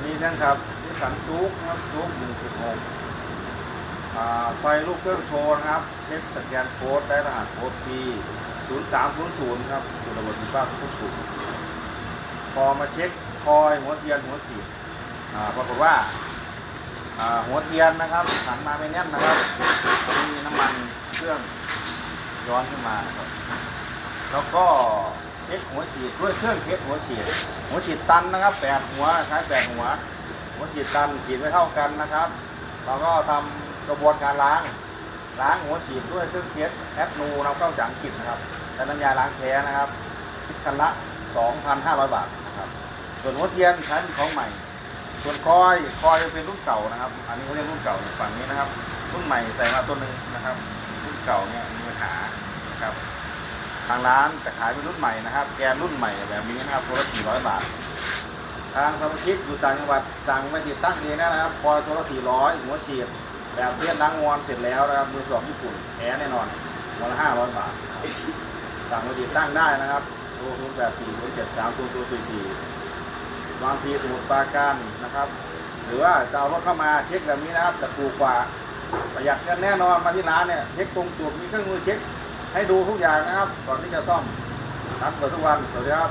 ตัวนี้นะครับนิสสันจุกนะครับจุกหนึ่งจุดหกไฟลูกเครื่องโชว์นะครับ เช็คสแกนโค้ดได้รหัสโค้ด P 0 3 0 0ครับอยู่ระบบสีฟ้าทุกสูงพอมาเช็คคอยหัวเทียนหัวสีอ่าปรากฏว่าอ่าหัวเทียนนะครับหันมาไม่แน่นนะครับมีน้ำมันเครื่องย้อนขึ้นมาครับแล้วก็ เช็คหัวฉีดด้วยเครื่องเช็คหัวฉีด หัวฉีดตันนะครับแปดหัวใช้แปดหัว หัวฉีดตันฉีดไม่เท่ากันนะครับ เราก็ทำกระบวนการล้างล้างหัวฉีดด้วยเครื่องเช็ดแอดนูนำเข้าจากอังกฤษนะครับแต่น้ำยาล้างแท้นะครับคิดคันละ 2,500 บาทนะครับ ส่วนหัวเทียนใช้เป็นของใหม่ ส่วนคอยคอยเป็นรุ่นเก่านะครับ อันนี้เขาเรียกรุ่นเก่าฝั่งนี้นะครับ รุ่นใหม่ใส่มาตัวหนึ่งนะครับ รุ่นเก่าเนี่ยมีปัญหา ทางร้านจะขายเป็นรุ่นใหม่นะครับ แกนรุ่นใหม่แบบนี้นะครับตัวละ400บาท ทางสมาชิกอยู่ต่างจังหวัดสั่งไปติดตั้งเองนะครับคอยตัวละ400หัวฉีดแบบเลียนล้างงอนเสร็จแล้วนะครับมือสองญี่ปุ่นแท้แน่นอนวันละ500บาทสั่งไปติดตั้งได้นะครับโทร0 8 4 0 7 3 0 0 4 4บางทีสมุดปราการนะครับ หรือว่าจะเอารถเข้ามาเช็คแบบนี้นะครับจะถูกกว่าประหยัดกันแน่นอนมาที่ร้านเนี่ยเช็คตรงจุดมีเครื่องมือเช็ค ให้ดูทุกอย่างนะครับ ก่อนที่จะซ่อมนัดเปิดทุกวันสวัสดีครับ